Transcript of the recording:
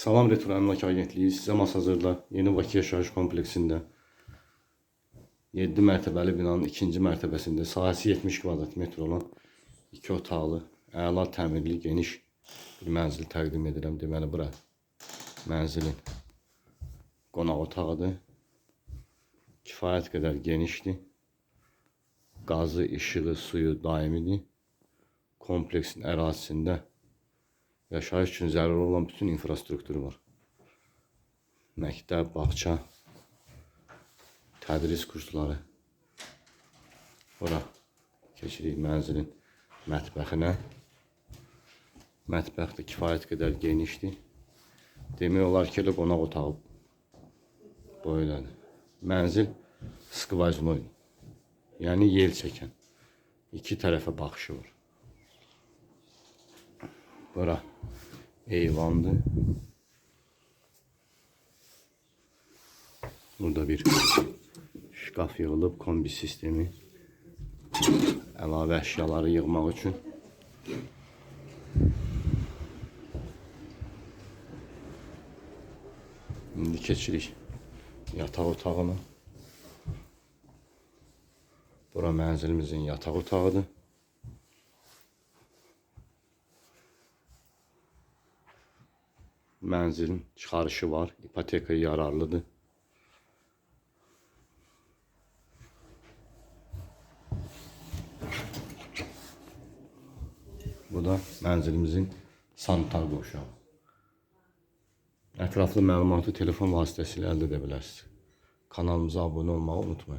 Salam Retro Əmlak Agentliyi sizə masazırda yeni Bakı yaşayış kompleksində 7 mərtəbəli binanın ikinci mərtəbəsində sahəsi 70 kvadrat metr olan 2 otaqlı, əla təmirli, geniş bir mənzil təqdim edirəm. Deməli bura mənzilin qonaq otağıdır. Kifayət qədər genişdir. Qazı, işığı, suyu daimidir. Kompleksin ərazisində yaşayış üçün zəruri olan bütün infrastrukturu var. Məktəb, bağça, tədris kursları. Ora keçirik mənzilin mətbəxinə. Mətbəx də kifayət qədər genişdir. Demək olar ki, elə qonaq otağı boyladır. Mənzil skvaznoydur. Yəni yel çəkən. İki tərəfə baxışı var. Bura eyvandır. Burada bir şkaf yığılıb, kombi sistemi. Əlavə əşyaları yığmaq üçün. İndi keçirik yataq otağına. Bura mənzilimizin yataq otağıdır. Mənzilin çıxarışı var, ipotekaya yararlıdır. Bu da mənzilimizin sanitar qovşağı. Ətraflı məlumatı telefon vasitəsilə əldə edə bilərsiniz. Kanalımıza abunə olmağı unutmayın.